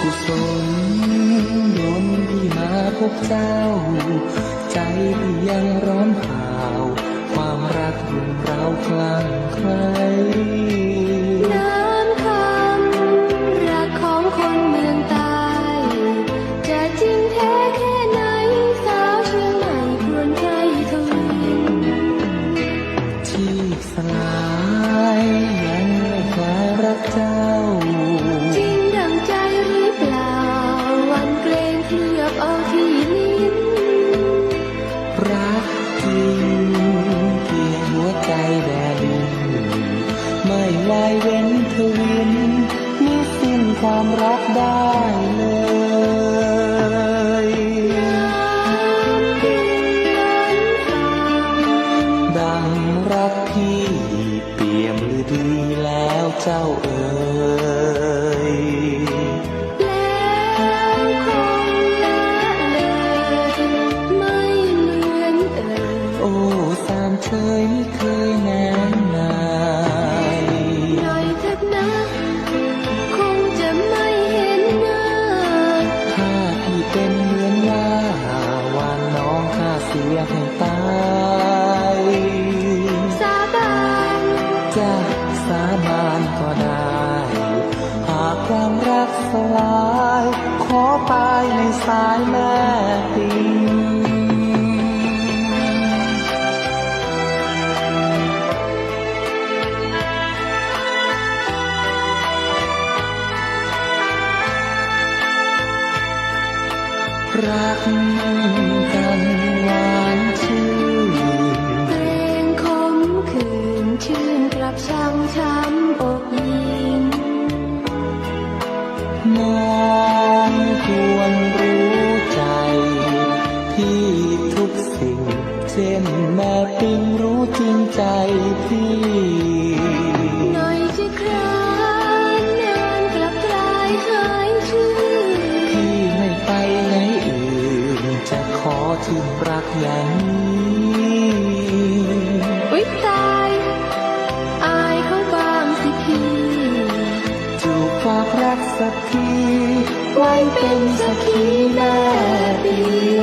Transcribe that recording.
กุศลลมที่หาพบเจ้า ใจที่ยังร้อนเผาความรักของเราคลั่งใคร เคลือบเอาที่ลิ้นรักจริงเพียงหัวใจแดดินไม่วายเว้นทวินมิสิ้นความรักได้เลยดังดังรักพี่เปี่ยมฤดีแล้วเจ้าเอ๋ย สียให้ตายสาบานจะสาบานก็ได้ หากความรักสลาย ขอตายในสายแม่ปิงรัก กลับช่างช้ำอกหญิงน้องควรรู้ใจที่ทุกสิ่ง เช่นแม่ปิงรู้จริงใจพี่หน่อยจะครานนานกลับกลายหายชื่นพี่ไม่ไปไหนอื่น จะขอทิ้งรักอย่างนี้ สักทีไว้เป็นสักทีหน้าดี